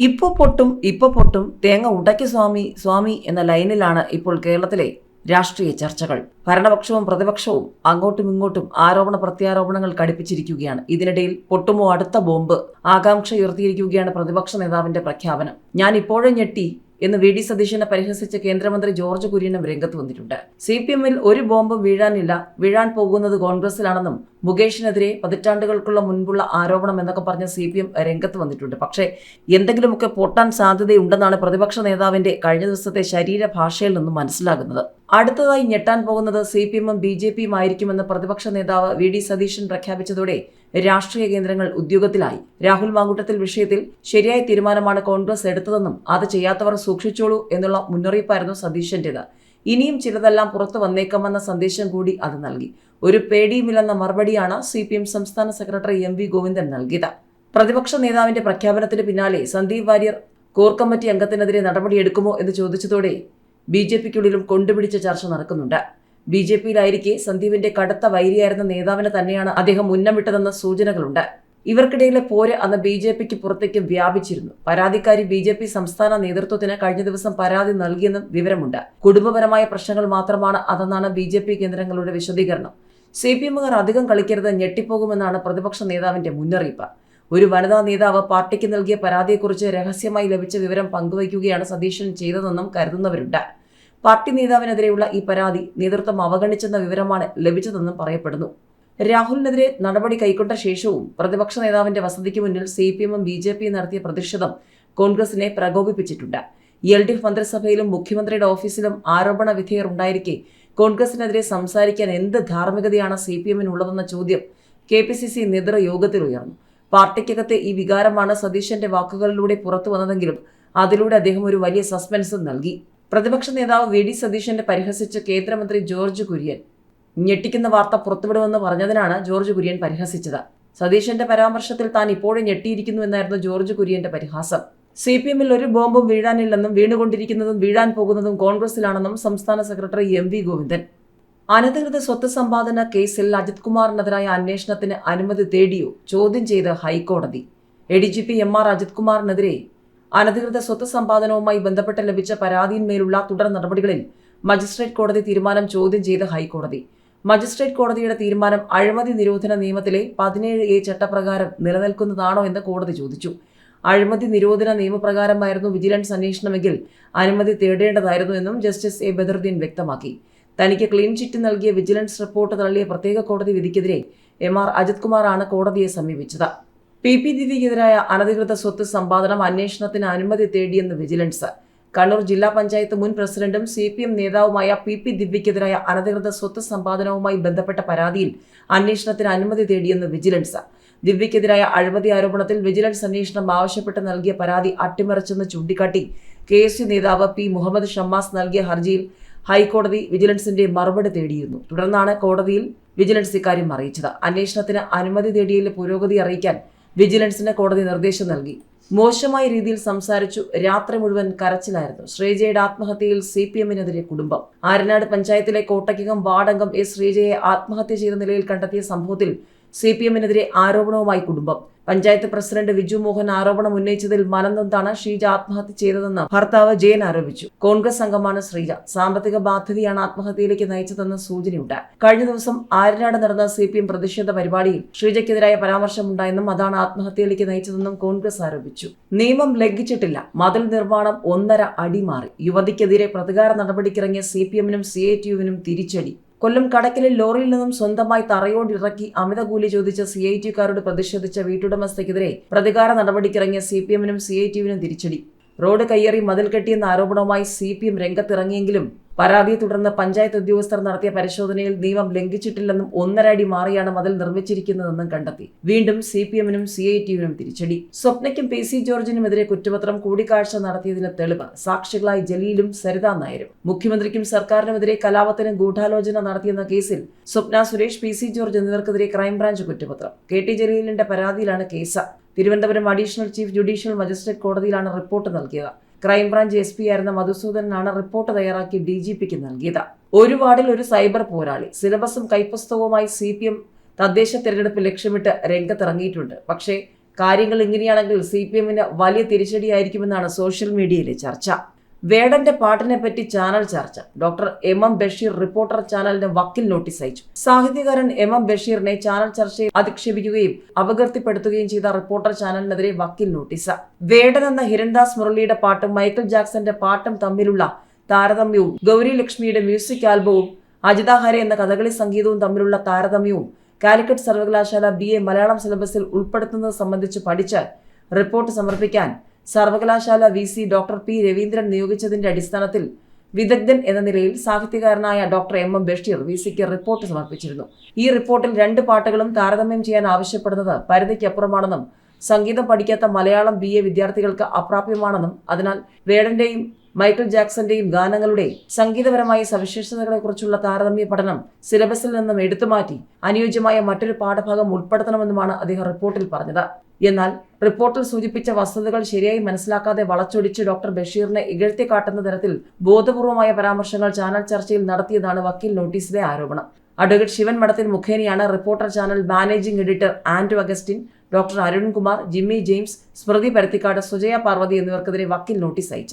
ഇപ്പൊ പൊട്ടും ഇപ്പൊ പൊട്ടും തേങ്ങ ഉടക്കി സ്വാമി സ്വാമി എന്ന ലൈനിലാണ് ഇപ്പോൾ കേരളത്തിലെ രാഷ്ട്രീയ ചർച്ചകൾ. ഭരണപക്ഷവും പ്രതിപക്ഷവും അങ്ങോട്ടും ഇങ്ങോട്ടും ആരോപണ പ്രത്യാരോപണങ്ങൾ കടുപ്പിച്ചിരിക്കുകയാണ്. ഇതിനിടയിൽ പൊട്ടുമോ അടുത്ത ബോംബ് ആകാംക്ഷ ഉയർത്തിയിരിക്കുകയാണ് പ്രതിപക്ഷ നേതാവിന്റെ പ്രഖ്യാപനം. ഞാൻ ഇപ്പോഴും ഞെട്ടി എന്ന് വി ഡി സതീശനെ പരിഹസിച്ച കേന്ദ്രമന്ത്രി ജോർജ് കുര്യനും രംഗത്ത് വന്നിട്ടുണ്ട്. സി പി എമ്മിൽ ഒരു ബോംബും വീഴാനില്ല. വീഴാൻ പോകുന്നത് കോൺഗ്രസിലാണെന്നും മുകേഷിനെതിരെ പതിറ്റാണ്ടുകൾക്കുള്ള മുൻപുള്ള ആരോപണം എന്നൊക്കെ പറഞ്ഞ് സി പി എം രംഗത്ത് വന്നിട്ടുണ്ട്. പക്ഷേ എന്തെങ്കിലുമൊക്കെ പൊട്ടാൻ സാധ്യതയുണ്ടെന്നാണ് പ്രതിപക്ഷ നേതാവിന്റെ കഴിഞ്ഞ ദിവസത്തെ ശരീരഭാഷയിൽ നിന്നും മനസ്സിലാകുന്നത്. അടുത്തതായി ഞെട്ടാൻ പോകുന്നത് സി പി എമ്മും ബി ജെ പിയും ആയിരിക്കുമെന്ന് പ്രതിപക്ഷ നേതാവ് വി ഡി സതീശൻ പ്രഖ്യാപിച്ചതോടെ രാഷ്ട്രീയ കേന്ദ്രങ്ങൾ ഉദ്യോഗത്തിലായി. രാഹുൽ മാങ്കൂട്ടത്തിൽ വിഷയത്തിൽ ശരിയായ തീരുമാനമാണ് കോൺഗ്രസ് എടുത്തതെന്നും അത് ചെയ്യാത്തവർ സൂക്ഷിച്ചോളൂ എന്നുള്ള മുന്നറിയിപ്പായിരുന്നു സതീശന്റേത്. ഇനിയും ചിലതെല്ലാം പുറത്തു വന്നേക്കാമെന്ന സന്ദേശം കൂടി അത് നൽകി. ഒരു പേടിയുമില്ലെന്ന മറുപടിയാണ് സി പി എം സംസ്ഥാന സെക്രട്ടറി എം വി ഗോവിന്ദൻ നൽകിയത്. പ്രതിപക്ഷ നേതാവിന്റെ പ്രഖ്യാപനത്തിന് പിന്നാലെ സന്ദീപ് വാര്യർ കോർ കമ്മിറ്റി അംഗത്തിനെതിരെ നടപടിയെടുക്കുമോ എന്ന് ചോദിച്ചതോടെ ബി ജെ പിക്കുള്ളിലും കൊണ്ടുപിടിച്ച ചർച്ച നടക്കുന്നുണ്ട്. ബി ജെ പിയിലായിരിക്കെ സന്ദീപിന്റെ കടുത്ത വൈരിയായിരുന്ന നേതാവിനെ തന്നെയാണ് അദ്ദേഹം ഉന്നമിട്ടതെന്ന സൂചനകളുണ്ട്. ഇവർക്കിടയിലെ പോര് അന്ന് ബി ജെ പിക്ക് പുറത്തേക്ക് വ്യാപിച്ചിരുന്നു. പരാതിക്കാരി ബി ജെ പി സംസ്ഥാന നേതൃത്വത്തിന് കഴിഞ്ഞ ദിവസം പരാതി നൽകിയെന്നും വിവരമുണ്ട്. കുടുംബപരമായ പ്രശ്നങ്ങൾ മാത്രമാണ് അതെന്നാണ് ബി ജെ പി കേന്ദ്രങ്ങളുടെ വിശദീകരണം. സി പി എമ്മുകാർ അധികം കളിക്കരുത് ഞെട്ടിപ്പോകുമെന്നാണ് പ്രതിപക്ഷ നേതാവിന്റെ മുന്നറിയിപ്പ്. ഒരു വനിതാ നേതാവ് പാർട്ടിക്ക് നൽകിയ പരാതിയെക്കുറിച്ച് രഹസ്യമായി ലഭിച്ച വിവരം പങ്കുവയ്ക്കുകയാണ് സതീശൻ ചെയ്തതെന്നും കരുതുന്നവരുണ്ട്. പാർട്ടി നേതാവിനെതിരെയുള്ള ഈ പരാതി നേതൃത്വം അവഗണിച്ചെന്ന വിവരമാണ് ലഭിച്ചതെന്നും പറയപ്പെടുന്നു. രാഹുലിനെതിരെ നടപടി കൈക്കൊണ്ട ശേഷവും പ്രതിപക്ഷ നേതാവിന്റെ വസതിക്ക് മുന്നിൽ സി പി എമ്മും ബി ജെ പിയും നടത്തിയ പ്രതിഷേധം കോൺഗ്രസിനെ പ്രകോപിപ്പിച്ചിട്ടുണ്ട്. എൽ ഡി എഫ് മന്ത്രിസഭയിലും മുഖ്യമന്ത്രിയുടെ ഓഫീസിലും ആരോപണ വിധേയർ ഉണ്ടായിരിക്കെ കോൺഗ്രസിനെതിരെ സംസാരിക്കാൻ എന്ത് ധാർമ്മികതയാണ് സി പി എമ്മിനുള്ളതെന്ന ചോദ്യം കെ പി സി സി നേതൃയോഗത്തിൽ ഉയർന്നു. പാർട്ടിക്കകത്തെ ഈ വികാരമാണ് സതീശന്റെ വാക്കുകളിലൂടെ പുറത്തു വന്നതെങ്കിലും അതിലൂടെ അദ്ദേഹം ഒരു വലിയ സസ്പെൻസും നൽകി. പ്രതിപക്ഷ നേതാവ് വി ഡി സതീശന്റെ പരിഹസിച്ച് കേന്ദ്രമന്ത്രി ജോർജ് കുര്യൻ ഞെട്ടിക്കുന്ന വാർത്ത പുറത്തുവിടുമെന്ന് പറഞ്ഞതിനാണ് ജോർജ് കുര്യൻ പരിഹസിച്ചത്. സതീശന്റെ പരാമർശത്തിൽ താൻ ഇപ്പോഴും ഞെട്ടിയിരിക്കുന്നു എന്നായിരുന്നു ജോർജ് കുര്യന്റെ പരിഹാസം. സി പി എമ്മിൽ ഒരു ബോംബും വീഴാനില്ലെന്നും വീണുകൊണ്ടിരിക്കുന്നതും വീഴാൻ പോകുന്നതും കോൺഗ്രസിലാണെന്നും സംസ്ഥാന സെക്രട്ടറി എം വി ഗോവിന്ദൻ അനധികൃത സ്വത്ത് സമ്പാദന കേസിൽ അജിത് കുമാറിനെതിരായ അന്വേഷണത്തിന് അനുമതി തേടിയോ ചോദ്യം ചെയ്ത് ഹൈക്കോടതി. A D G P M R Ajith കുമാറിനെതിരെ അനധികൃത സ്വത്ത് സമ്പാദനവുമായി ബന്ധപ്പെട്ട് ലഭിച്ച പരാതിയിന്മേലുള്ള തുടർ നടപടികളിൽ മജിസ്ട്രേറ്റ് കോടതി തീരുമാനം ചോദ്യം ചെയ്ത് ഹൈക്കോടതി. മജിസ്ട്രേറ്റ് കോടതിയുടെ തീരുമാനം അഴിമതി നിരോധന നിയമത്തിലെ പതിനേഴ് എ ചട്ടപ്രകാരം നിലനിൽക്കുന്നതാണോ എന്ന് കോടതി ചോദിച്ചു. അഴിമതി നിരോധന നിയമപ്രകാരമായിരുന്നു വിജിലൻസ് അന്വേഷണമെങ്കിൽ അനുമതി തേടേണ്ടതായിരുന്നു എന്നും ജസ്റ്റിസ് എ ബദറുദ്ദീൻ വ്യക്തമാക്കി. തനിക്ക് ക്ലീൻ ചിറ്റ് നൽകിയ വിജിലൻസ് റിപ്പോർട്ട് തള്ളിയ പ്രത്യേക കോടതി വിധിക്കെതിരെ എം ആർ അജിത് കുമാറാണ് കോടതിയെ സമീപിച്ചത്. പി പി ദിവ്യക്കെതിരായ അനധികൃത സ്വത്ത് സമ്പാദനം അന്വേഷണത്തിന് അനുമതി തേടിയെന്ന് വിജിലൻസ്. കണ്ണൂർ ജില്ലാ പഞ്ചായത്ത് മുൻ പ്രസിഡന്റും സി പി എം നേതാവുമായ പി പി ദിവ്യക്കെതിരായ അനധികൃത സ്വത്ത് സമ്പാദനവുമായി ബന്ധപ്പെട്ട പരാതിയിൽ അന്വേഷണത്തിന് അനുമതി തേടിയെന്ന് വിജിലൻസ്. ദിവ്യക്കെതിരായ അഴിമതി ആരോപണത്തിൽ വിജിലൻസ് അന്വേഷണം ആവശ്യപ്പെട്ട് നൽകിയ പരാതി അട്ടിമറിച്ചെന്ന് ചൂണ്ടിക്കാട്ടി കെ എസ് യു നേതാവ് പി മുഹമ്മദ് ഷമ്മാസ് നൽകിയ ഹർജിയിൽ ഹൈക്കോടതി വിജിലൻസിന്റെ മറുപടി തേടിയിരുന്നു. തുടർന്നാണ് കോടതിയിൽ വിജിലൻസ് ഇക്കാര്യം അറിയിച്ചത്. അന്വേഷണത്തിന് അനുമതി തേടിയതിലെ പുരോഗതി അറിയിക്കാൻ വിജിലൻസിന് കോടതി നിർദ്ദേശം നൽകി. മോശമായ രീതിയിൽ സംസാരിച്ചു രാത്രി മുഴുവൻ കരച്ചിലായിരുന്നു. ശ്രീജയുടെ ആത്മഹത്യയിൽ സി പി എമ്മിനെതിരെ കുടുംബം. ആരനാട് പഞ്ചായത്തിലെ കോട്ടയ്ക്കകം വാർഡംഗം എസ് ശ്രീജയെ ആത്മഹത്യ ചെയ്ത നിലയിൽ കണ്ടെത്തിയ സംഭവത്തിൽ സി പി എമ്മിനെതിരെ ആരോപണവുമായി കുടുംബം. പഞ്ചായത്ത് പ്രസിഡന്റ് വിജു മോഹൻ ആരോപണം ഉന്നയിച്ചതിൽ മനംനൊന്താണ് ഷീജ ആത്മഹത്യ ചെയ്തതെന്ന് ഭർത്താവ് ജയൻ ആരോപിച്ചു. കോൺഗ്രസ് അംഗമാണ് ശ്രീജ. സാമ്പത്തിക ബാധ്യതയാണ് ആത്മഹത്യയിലേക്ക് നയിച്ചതെന്ന് സൂചനയുണ്ട്. കഴിഞ്ഞ ദിവസം ആര്യനാട് നടന്ന സി പി എം പ്രതിഷേധ പരിപാടിയിൽ ശ്രീജയ്ക്കെതിരായ പരാമർശമുണ്ടായെന്നും അതാണ് ആത്മഹത്യയിലേക്ക് നയിച്ചതെന്നും കോൺഗ്രസ് ആരോപിച്ചു. നിയമം ലംഘിച്ചിട്ടില്ല. മതിൽ നിർമ്മാണം ഒന്നര അടി മാറി. യുവതിക്കെതിരെ പ്രതികാര നടപടിക്കിറങ്ങിയ സി പി എമ്മിനും സി ഐ ടി യുവിനും തിരിച്ചടി. കൊല്ലം കടക്കലിൽ ലോറിയിൽ നിന്നും സ്വന്തമായി തറയോടിറക്കി അമിത കൂലി ചോദിച്ച സി ഐ ടിക്കാരോട് പ്രതിഷേധിച്ച വീട്ടുടമസ്ഥയ്ക്കെതിരെ പ്രതികാര നടപടിക്കിറങ്ങിയ സി പി എമ്മിനും സി ഐ ടിയുവിനും തിരിച്ചടി. റോഡ് കയ്യേറി മതിൽ കെട്ടിയെന്ന ആരോപണവുമായി സി പി എം രംഗത്തിറങ്ങിയെങ്കിലും പരാതിയെ തുടർന്ന് പഞ്ചായത്ത് ഉദ്യോഗസ്ഥർ നടത്തിയ പരിശോധനയിൽ നിയമം ലംഘിച്ചിട്ടില്ലെന്നും ഒന്നര അടി മാറിയാണ് മതിൽ നിർമ്മിച്ചിരിക്കുന്നതെന്നും കണ്ടെത്തി. വീണ്ടും സി പി എമ്മിനും സി ഐ ടിയുവിനും തിരിച്ചടി. സ്വപ്നയ്ക്കും പി സി ജോർജിനുമെതിരെ കുറ്റപത്രം കൂടിക്കാഴ്ച നടത്തിയതിന് തെളിവ്. സാക്ഷികളായി ജലീലും സരിതാ നായരും. മുഖ്യമന്ത്രിക്കും സർക്കാരിനുമെതിരെ കലാപത്തിന് ഗൂഢാലോചന നടത്തിയെന്ന കേസിൽ Swapna Suresh P C George എന്നിവർക്കെതിരെ ക്രൈംബ്രാഞ്ച് കുറ്റപത്രം. കെ ടി ജലീലിന്റെ പരാതിയിലാണ് case. Thiruvananthapuram additional chief judicial magistrate കോടതിയിലാണ് റിപ്പോർട്ട് നൽകിയത്. ക്രൈംബ്രാഞ്ച് എസ് പി ആയിരുന്ന മധുസൂദനാണ് റിപ്പോർട്ട് തയ്യാറാക്കി ഡി ജി പിക്ക് നൽകിയത്. ഒരു വാർഡിൽ ഒരു സൈബർ പോരാളി സിലബസും കൈപ്പുസ്തകവുമായി സി പി എം തദ്ദേശ തെരഞ്ഞെടുപ്പ് ലക്ഷ്യമിട്ട് രംഗത്തിറങ്ങിയിട്ടുണ്ട്. പക്ഷേ കാര്യങ്ങൾ ഇങ്ങനെയാണെങ്കിൽ സി പി എമ്മിന് വലിയ തിരിച്ചടിയായിരിക്കുമെന്നാണ് സോഷ്യൽ മീഡിയയിലെ ചർച്ച. വേടന്റെ പാട്ടിനെ പറ്റി ചാനൽ ചർച്ച. Doctor M M Basheer reporter ചാനലിന് വക്കീൽ നോട്ടീസ് അയച്ചു. സാഹിത്യകാരൻ എം എം ബഷീറിനെ ചാനൽ ചർച്ചയിൽ അധിക്ഷേപിക്കുകയും അപകീർത്തിപ്പെടുത്തുകയും ചെയ്ത റിപ്പോർട്ടർ ചാനലിനെതിരെ വക്കീൽ നോട്ടീസ്. വേടൻ എന്ന ഹിരൺദാസ് മുരളിയുടെ പാട്ടും മൈക്കിൾ ജാക്സന്റെ പാട്ടും തമ്മിലുള്ള താരതമ്യവും ഗൗരി ലക്ഷ്മിയുടെ മ്യൂസിക് ആൽബവും അജിത ഹരെ എന്ന കഥകളി സംഗീതവും തമ്മിലുള്ള താരതമ്യവും കാലിക്കറ്റ് സർവകലാശാല ബി എ മലയാളം സിലബസിൽ ഉൾപ്പെടുത്തുന്നത് സംബന്ധിച്ച് പഠിച്ച് റിപ്പോർട്ട് സമർപ്പിക്കാൻ സർവകലാശാല V C doctor P Raveendran നിയോഗിച്ചതിന്റെ അടിസ്ഥാനത്തിൽ വിദഗ്ധൻ എന്ന നിലയിൽ സാഹിത്യകാരനായ doctor M M Basheer V സിക്ക് റിപ്പോർട്ട് സമർപ്പിച്ചിരുന്നു. ഈ റിപ്പോർട്ടിൽ രണ്ട് പാട്ടുകളും താരതമ്യം ചെയ്യാൻ ആവശ്യപ്പെടുന്നത് പരിധിക്കപ്പുറമാണെന്നും സംഗീതം പഠിക്കാത്ത മലയാളം ബി എ വിദ്യാർത്ഥികൾക്ക് അപ്രാപ്യമാണെന്നും അതിനാൽ വേടന്റെയും മൈക്കിൾ ജാക്സന്റെയും ഗാനങ്ങളുടെയും സംഗീതപരമായ സവിശേഷതകളെക്കുറിച്ചുള്ള താരതമ്യ പഠനം സിലബസിൽ നിന്നും എടുത്തുമാറ്റി അനുയോജ്യമായ മറ്റൊരു പാഠഭാഗം ഉൾപ്പെടുത്തണമെന്നുമാണ് അദ്ദേഹം റിപ്പോർട്ടിൽ പറഞ്ഞത്. എന്നാൽ റിപ്പോർട്ടിൽ സൂചിപ്പിച്ച വസ്തുതകൾ ശരിയായി മനസ്സിലാക്കാതെ വളച്ചൊടിച്ച് ഡോക്ടർ ബഷീറിനെ ഇകഴ്ത്തി കാട്ടുന്ന തരത്തിൽ ബോധപൂർവമായ പരാമർശങ്ങൾ ചാനൽ ചർച്ചയിൽ നടത്തിയതാണ് വക്കീൽ നോട്ടീസിലെ ആരോപണം. അഡ്വക്കേറ്റ് ശിവൻ മഠത്തിൽ മുഖേനയാണ് reporter channel managing editor Andrew Augustine doctor Arunkumar Jimmy James Smruthi Parathikkad Sujaya Parvathy എന്നിവർക്കെതിരെ വക്കീൽ നോട്ടീസ് അയച്ചത്.